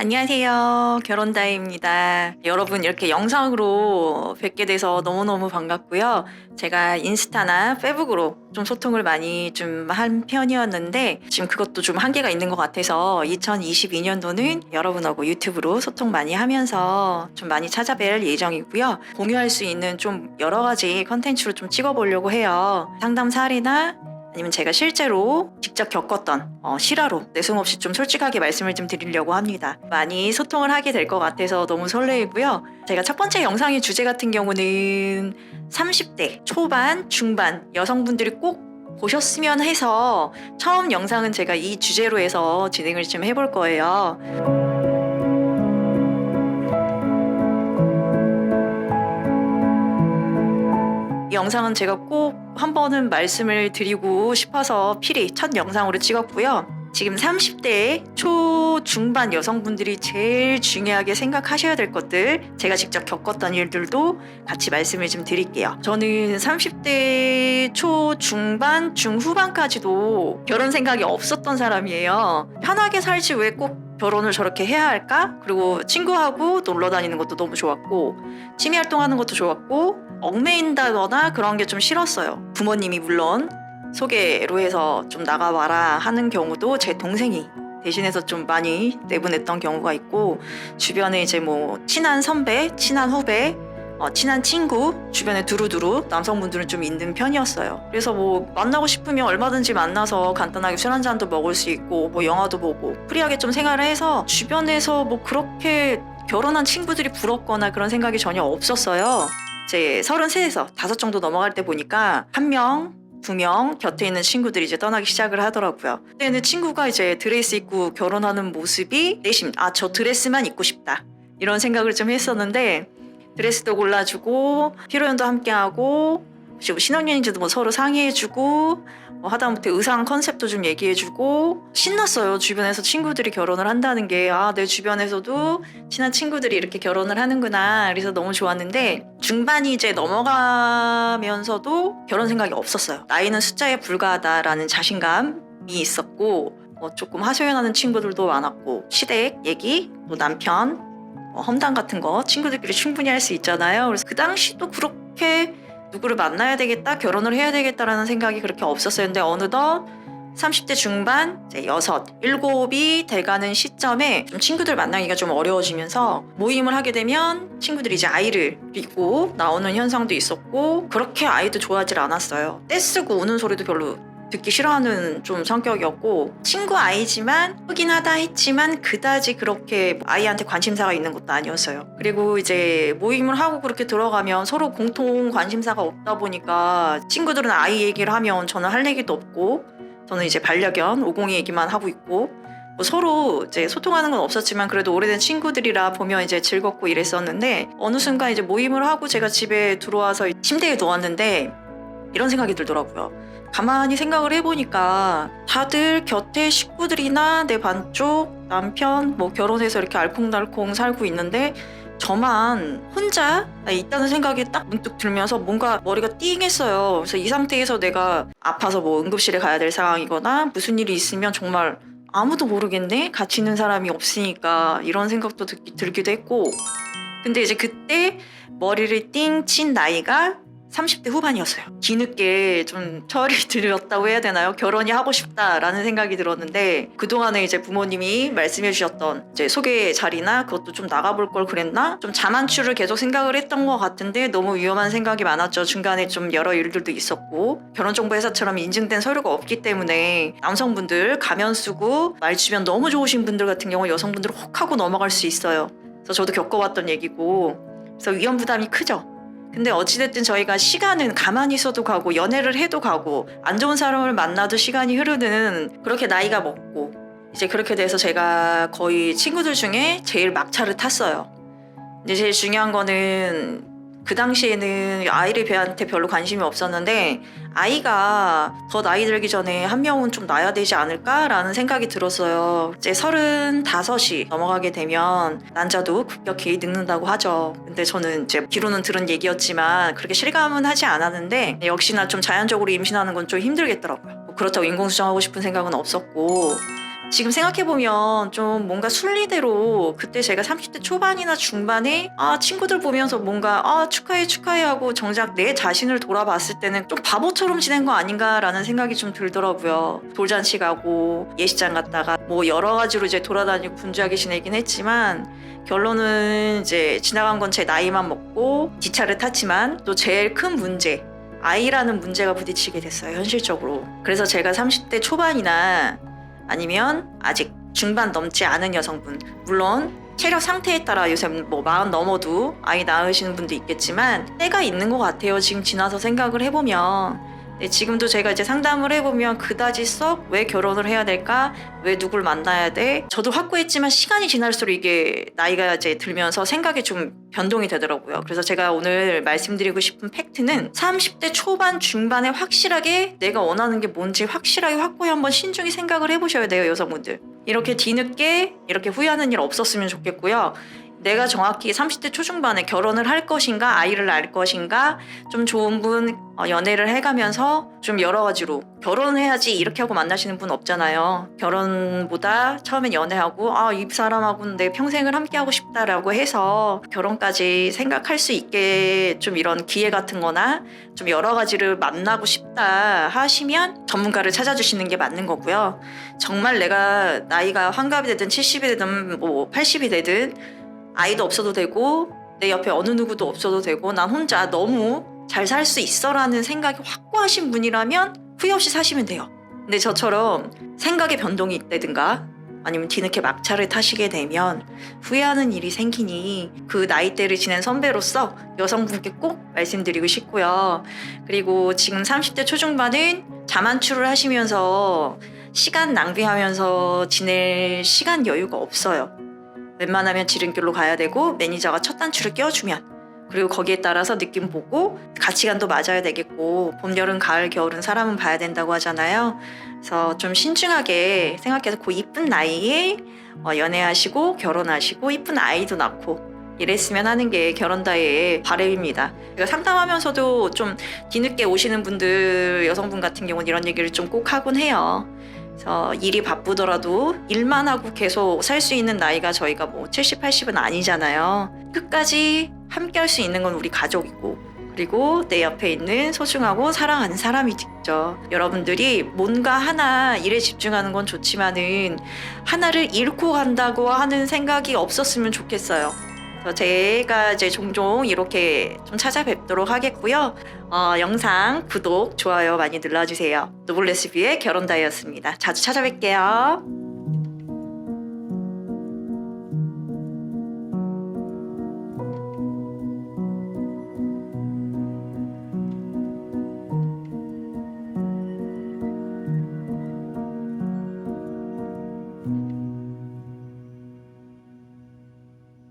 안녕하세요. 결혼다입니다. 여러분 이렇게 영상으로 뵙게 돼서 너무너무 반갑고요. 제가 인스타나 페북으로 좀 소통을 많이 좀 한 편이었는데 지금 그것도 좀 한계가 있는 것 같아서 2022년도는 여러분하고 유튜브로 소통 많이 하면서 좀 많이 찾아뵐 예정이고요. 공유할 수 있는 좀 여러 가지 컨텐츠로 좀 찍어보려고 해요. 상담 사례나 아니면 제가 실제로 직접 겪었던 어, 실화로 내숭 없이 좀 솔직하게 말씀을 좀 드리려고 합니다. 많이 소통을 하게 될 것 같아서 너무 설레이고요. 제가 첫 번째 영상의 주제 같은 경우는 30대 초반, 중반 여성분들이 꼭 보셨으면 해서 처음 영상은 제가 이 주제로 해서 진행을 좀 해볼 거예요. 이 영상은 제가 꼭 한 번은 말씀을 드리고 싶어서 필히 첫 영상으로 찍었고요. 지금 30대 초 중반 여성분들이 제일 중요하게 생각하셔야 될 것들 제가 직접 겪었던 일들도 같이 말씀을 좀 드릴게요. 저는 30대 초 중반 중후반까지도 결혼 생각이 없었던 사람이에요. 편하게 살지 왜꼭 결혼을 저렇게 해야 할까? 그리고 친구하고 놀러 다니는 것도 너무 좋았고 취미 활동하는 것도 좋았고 얽매인다거나 그런 게 좀 싫었어요. 부모님이 물론 소개로 해서 좀 나가봐라 하는 경우도 제 동생이 대신해서 좀 많이 내보냈던 경우가 있고 주변에 이제 뭐 친한 선배, 친한 후배, 어, 친한 친구 주변에 두루두루 남성분들은 좀 있는 편이었어요. 그래서 뭐 만나고 싶으면 얼마든지 만나서 간단하게 술 한 잔도 먹을 수 있고 뭐 영화도 보고 프리하게 좀 생활을 해서 주변에서 뭐 그렇게 결혼한 친구들이 부럽거나 그런 생각이 전혀 없었어요. 이제 33에서 다섯 정도 넘어갈 때 보니까 한 명, 두 명 곁에 있는 친구들이 이제 떠나기 시작을 하더라고요. 그때는 친구가 이제 드레스 입고 결혼하는 모습이 내심 아 저 드레스만 입고 싶다 이런 생각을 좀 했었는데 드레스도 골라주고 피로연도 함께하고 혹시 뭐 신혼여행지도 뭐 서로 상의해주고 뭐 하다못해 의상 컨셉도 좀 얘기해주고 신났어요. 주변에서 친구들이 결혼을 한다는 게. 아 내 주변에서도 친한 친구들이 이렇게 결혼을 하는구나. 그래서 너무 좋았는데 중반이 이제 넘어가면서도 결혼 생각이 없었어요. 나이는 숫자에 불과하다라는 자신감이 있었고 뭐 조금 하소연하는 친구들도 많았고 시댁 얘기 또 남편 뭐 험담 같은 거 친구들끼리 충분히 할 수 있잖아요 그래서 그 당시도 그렇게 누구를 만나야 되겠다 결혼을 해야 되겠다라는 생각이 그렇게 없었어요 근데 어느덧 30대 중반, 이제 여섯, 일곱이 돼가는 시점에 좀 친구들 만나기가 좀 어려워지면서 모임을 하게 되면 친구들이 이제 아이를 입고 나오는 현상도 있었고 그렇게 아이도 좋아하질 않았어요. 떼쓰고 우는 소리도 별로 듣기 싫어하는 좀 성격이었고 친구 아이지만 흑인 하다 했지만 그다지 그렇게 아이한테 관심사가 있는 것도 아니었어요. 그리고 이제 모임을 하고 그렇게 들어가면 서로 공통 관심사가 없다 보니까 친구들은 아이 얘기를 하면 저는 할 얘기도 없고 저는 이제 반려견 오공이 얘기만 하고 있고 뭐 서로 이제 소통하는 건 없었지만 그래도 오래된 친구들이라 보면 이제 즐겁고 이랬었는데 어느 순간 이제 모임을 하고 제가 집에 들어와서 침대에 누웠는데 이런 생각이 들더라고요. 가만히 생각을 해보니까 다들 곁에 식구들이나 내 반쪽 남편 뭐 결혼해서 이렇게 알콩달콩 살고 있는데 저만 혼자 있다는 생각이 딱 문득 들면서 뭔가 머리가 띵했어요. 그래서 이 상태에서 내가 아파서 뭐 응급실에 가야 될 상황이거나 무슨 일이 있으면 정말 아무도 모르겠네? 같이 있는 사람이 없으니까 이런 생각도 들, 들기도 했고 근데 이제 그때 머리를 띵 친 나이가 30대 후반이었어요. 뒤늦게 좀 철이 들었다고 해야 되나요? 결혼이 하고 싶다라는 생각이 들었는데 그동안에 이제 부모님이 말씀해 주셨던 이제 소개 자리나 그것도 좀 나가볼 걸 그랬나? 좀 자만추를 계속 생각을 했던 것 같은데 너무 위험한 생각이 많았죠. 중간에 좀 여러 일들도 있었고 결혼정보회사처럼 인증된 서류가 없기 때문에 남성분들 가면 쓰고 말 주변 너무 좋으신 분들 같은 경우 여성분들 혹 하고 넘어갈 수 있어요. 그래서 저도 겪어왔던 얘기고 그래서 위험 부담이 크죠. 근데 어찌됐든 저희가 시간은 가만히 있어도 가고 연애를 해도 가고 안 좋은 사람을 만나도 시간이 흐르는 그렇게 나이가 먹고 이제 그렇게 돼서 제가 거의 친구들 중에 제일 막차를 탔어요. 근데 제일 중요한 거는 그 당시에는 아이를 배한테 별로 관심이 없었는데 아이가 더 나이 들기 전에 한 명은 좀 낳아야 되지 않을까라는 생각이 들었어요. 이제 서른다섯이 넘어가게 되면 난자도 급격히 늙는다고 하죠. 근데 저는 이제 뒤로는 들은 얘기였지만 그렇게 실감은 하지 않았는데 역시나 좀 자연적으로 임신하는 건 좀 힘들겠더라고요. 뭐 그렇다고 인공수정하고 싶은 생각은 없었고 지금 생각해보면 좀 뭔가 순리대로 그때 제가 30대 초반이나 중반에 아 친구들 보면서 뭔가 아 축하해 축하해 하고 정작 내 자신을 돌아봤을 때는 좀 바보처럼 지낸 거 아닌가라는 생각이 좀 들더라고요. 돌잔치 가고 예식장 갔다가 뭐 여러 가지로 이제 돌아다니고 분주하게 지내긴 했지만 결론은 이제 지나간 건 제 나이만 먹고 기차를 탔지만 또 제일 큰 문제 아이라는 문제가 부딪히게 됐어요 현실적으로 그래서 제가 30대 초반이나 아니면 아직 중반 넘지 않은 여성분. 물론 체력 상태에 따라 요새 뭐 마흔 넘어도 아이 낳으시는 분도 있겠지만 때가 있는 것 같아요 지금 지나서 생각을 해보면 네, 지금도 제가 이제 상담을 해보면 그다지 썩 왜 결혼을 해야 될까? 왜 누굴 만나야 돼? 저도 확고했지만 시간이 지날수록 이게 나이가 이제 들면서 생각이 좀 변동이 되더라고요. 그래서 제가 오늘 말씀드리고 싶은 팩트는 30대 초반 중반에 확실하게 내가 원하는 게 뭔지 확실하게 확고히 한번 신중히 생각을 해보셔야 돼요 여성분들. 이렇게 뒤늦게 이렇게 후회하는 일 없었으면 좋겠고요 내가 정확히 30대 초중반에 결혼을 할 것인가 아이를 낳을 것인가 좀 좋은 분 어, 연애를 해가면서 좀 여러 가지로 결혼해야지 이렇게 하고 만나시는 분 없잖아요. 결혼보다 처음엔 연애하고 아 이 사람하고는 내 평생을 함께 하고 싶다라고 해서 결혼까지 생각할 수 있게 좀 이런 기회 같은 거나 좀 여러 가지를 만나고 싶다 하시면 전문가를 찾아주시는 게 맞는 거고요. 정말 내가 나이가 환갑이 되든 70이 되든 뭐 80이 되든 아이도 없어도 되고 내 옆에 어느 누구도 없어도 되고 난 혼자 너무 잘 살 수 있어라는 생각이 확고하신 분이라면 후회 없이 사시면 돼요. 근데 저처럼 생각의 변동이 있다든가 아니면 뒤늦게 막차를 타시게 되면 후회하는 일이 생기니 그 나이대를 지낸 선배로서 여성분께 꼭 말씀드리고 싶고요. 그리고 지금 30대 초중반은 자만추를 하시면서 시간 낭비하면서 지낼 시간 여유가 없어요. 웬만하면 지름길로 가야 되고 매니저가 첫 단추를 껴주면 그리고 거기에 따라서 느낌 보고 가치관도 맞아야 되겠고 봄, 여름, 가을, 겨울은 사람은 봐야 된다고 하잖아요. 그래서 좀 신중하게 생각해서 그 이쁜 나이에 어, 연애하시고 결혼하시고 이쁜 아이도 낳고 이랬으면 하는 게 결혼 다의 바람입니다. 제가 상담하면서도 좀 뒤늦게 오시는 분들 여성분 같은 경우는 이런 얘기를 좀 꼭 하곤 해요. 그래서 일이 바쁘더라도 일만 하고 계속 살 수 있는 나이가 저희가 뭐 70, 80은 아니잖아요. 끝까지 함께 할 수 있는 건 우리 가족이고 그리고 내 옆에 있는 소중하고 사랑하는 사람이 있죠. 여러분들이 뭔가 하나 일에 집중하는 건 좋지만은 하나를 잃고 간다고 하는 생각이 없었으면 좋겠어요. 제가 이제 종종 이렇게 좀 찾아뵙도록 하겠고요. 어, 영상 구독, 좋아요 많이 눌러주세요. 노블레스비의 결혼 다이였습니다. 자주 찾아뵐게요.